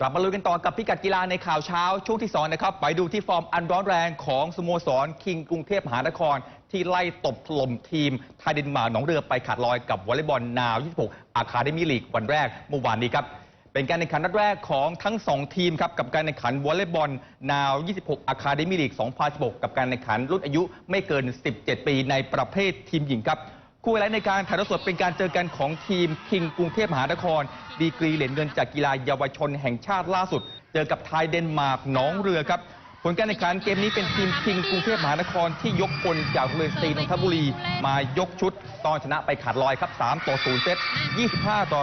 กลับมาลุยกันต่อกับพิกัดกีฬาในข่าวเช้าช่วงที่2นะครับไปดูที่ฟอร์มอันร้อนแรงของสโมสรคิงกรุงเทพมหานคร ที่ไล่ตบถล่มทีมไทยเดนมาร์กหนองเรือไปขาดลอยกับวอลเลย์บอลนาว 26 อาคาเดมี่ลีกวันแรกเมื่อวานนี้ครับ เป็นการแข่งขันนัดแรกของทั้ง 2 ทีมครับกับการแข่งขันวอลเลย์บอลนาว 26 อาคาเดมี่ลีก 2016 กับการแข่งขันรุ่นอายุไม่เกิน 17 ปีในประเภททีมหญิงครับ คู่ไลท์ในการถ่ายทอดสดเป็นการเจอกันของทีมคิงกรุงเทพมหานคร ดีกรีเหรียญเงินจากกีฬาเยาวชนแห่งชาติล่าสุด เจอกับไทยเดนมาร์กหนองเรือครับผลการแข่งขันเกมนี้เป็นทีมคิงกรุงเทพมหานครที่ยกพลจากเรียนสตรีนนทบุรี มายกชุด ตอนชนะไปขาดลอยครับ 3 ต่อ 0 เซต 25 ต่อ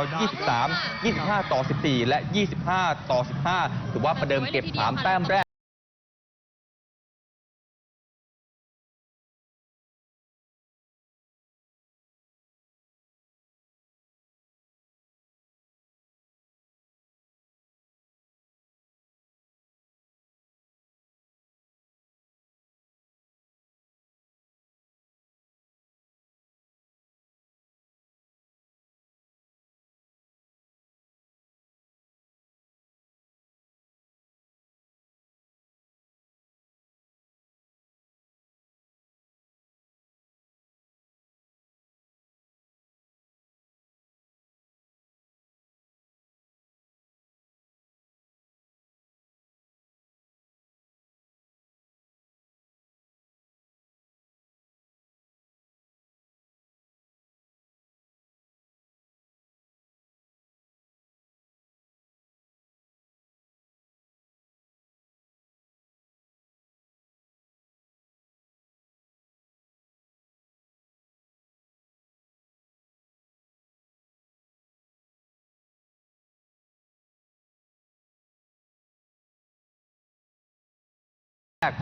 23 25 ต่อ 14 และ 25 ต่อ 15 ถือว่าประเดิมเก็บ 3 แต้มแรก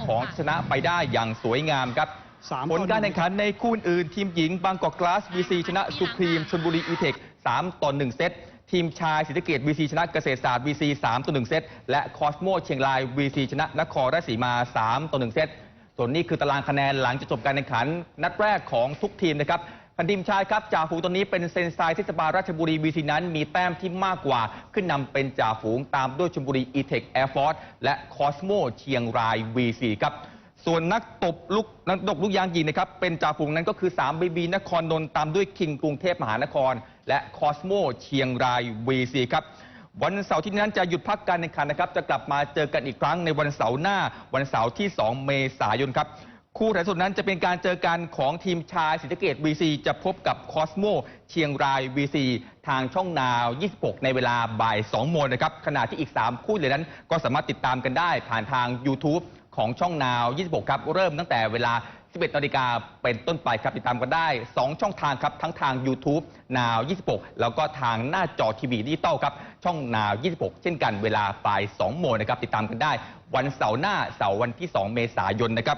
ของชนะไปได้อย่างสวยงามครับสามผลการต่อหนึ่แข่งงขันในคู่อื่น ทีมหญิงบางกอกกลาส VC ชนะสุพรีมชนบุรีอีเทค3ต่อ1เซตทีมชายศรีสะเกด VC ชนะเกษตรศาสตร์ VC 3ต่อ1เซตและคอสโมเชียงราย VC ชนะนครราชสีมา3ต่อ1เซตส่วนนี้คือตารางคะแนนหลังจากจบการแข่งขันนัดแรกของทุกทีมนะครับ พันทีมชายครับจ่าฝูงตอนนี้เป็นเซนไซเทศบาราชบุรี VC นั้น มีแต้มที่มากกว่า ขึ้นนำเป็นจ่าฝูงตามด้วยชลบุรีอีเทคแอร์ฟอร์และคอสโมเชียงราย VC ครับส่วนนักตบลูกนักตบลูกยางหญิงนะครับเป็นจ่าฝูงนั้นก็คือ3บีบีนครนนท์ตามด้วยคิงกรุงเทพมหานคร และคอสโมเชียงราย VC ครับวันเสาร์ที่นั้นจะหยุดพักการแข่งขันนะครับ จะกลับมาเจอกันอีกครั้งในวันเสาร์หน้าวันเสาร์ที่ 2 เมษายนครับ คู่ถ่ายทอดนั้นจะเป็นการเจอกันของทีมชายศรีสะเกด VC จะพบกับคอสโมเชียงราย VC ทางช่องนาว 26 ในเวลาบ่าย2โมงนะครับขณะที่อีก 3 คู่เลยนั้นก็สามารถติดตามกันได้ผ่านทาง YouTube ของช่องนาว 26 ครับ เริ่มตั้งแต่เวลา 11นาฬิกาเป็นต้นไปครับ ติดตามกันได้ 2 ช่องทางครับ ทั้งทาง YouTube นาว 26 แล้วก็ทางหน้าจอทีวีดิจิตอลครับ ช่องนาว 26 เช่นกันเวลาบ่าย2โมงนะครับ ติดตามกันได้ วันเสาร์หน้าเสาร์วันที่ 2 เมษายนนะครับ